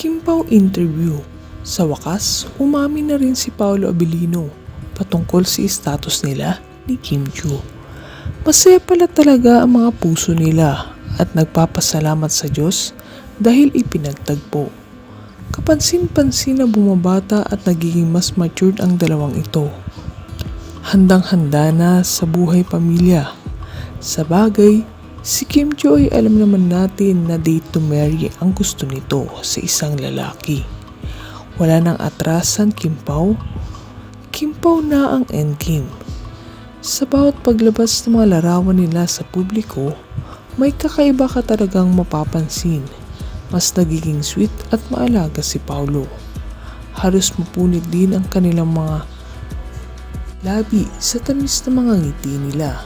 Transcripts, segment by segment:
Kim Pao interview. Sa wakas, umamin na rin si Paolo Abilino patungkol sa status nila ni Kim Chu. Masaya pala talaga ang mga puso nila at nagpapasalamat sa Diyos dahil ipinagtagpo. Kapansin-pansin na bumabata at nagiging mas matured ang dalawang ito. Handang-handa na sa buhay pamilya. Sa bagay, si Kim ay alam naman natin na date to marry ang gusto nito sa isang lalaki. Wala nang atrasan Kim Pao. Kim Pao na ang endgame. Sa bawat paglabas ng mga larawan nila sa publiko, may kakaiba ka talagang mapapansin. Mas nagiging sweet at maalaga si Paulo. Halos mapunit din ang kanilang mga labi sa tamis ng mga ngiti nila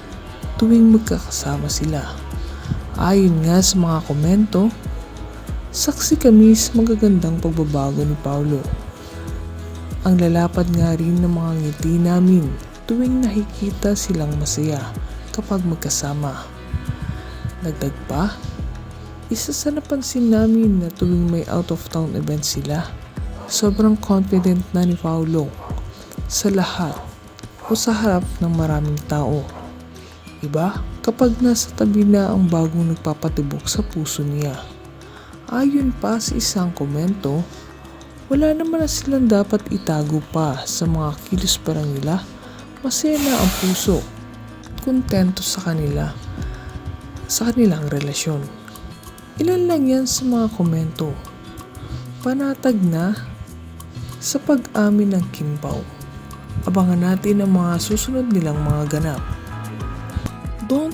tuwing magkakasama sila. Ayon nga sa mga komento, saksi kami sa magagandang pagbabago ni Paulo. Ang lalapad nga rin ng mga ngiti namin tuwing nakikita silang masaya kapag magkasama. Dagdag pa, isa sa napansin namin na tuwing may out of town event sila, sobrang confident na ni Paulo sa lahat o sa harap ng maraming tao. Iba kapag nasa tabi na ang bagong nagpapatibok sa puso niya. Ayon pa sa isang komento, wala naman na silang dapat itago pa sa mga kilos parang nila. Masaya na ang puso. Kontento sa kanila. Sa kanilang relasyon. Ilan lang yan sa mga komento. Panatag na sa pag-amin ng Kim Pao. Abangan natin ang mga susunod nilang mga ganap.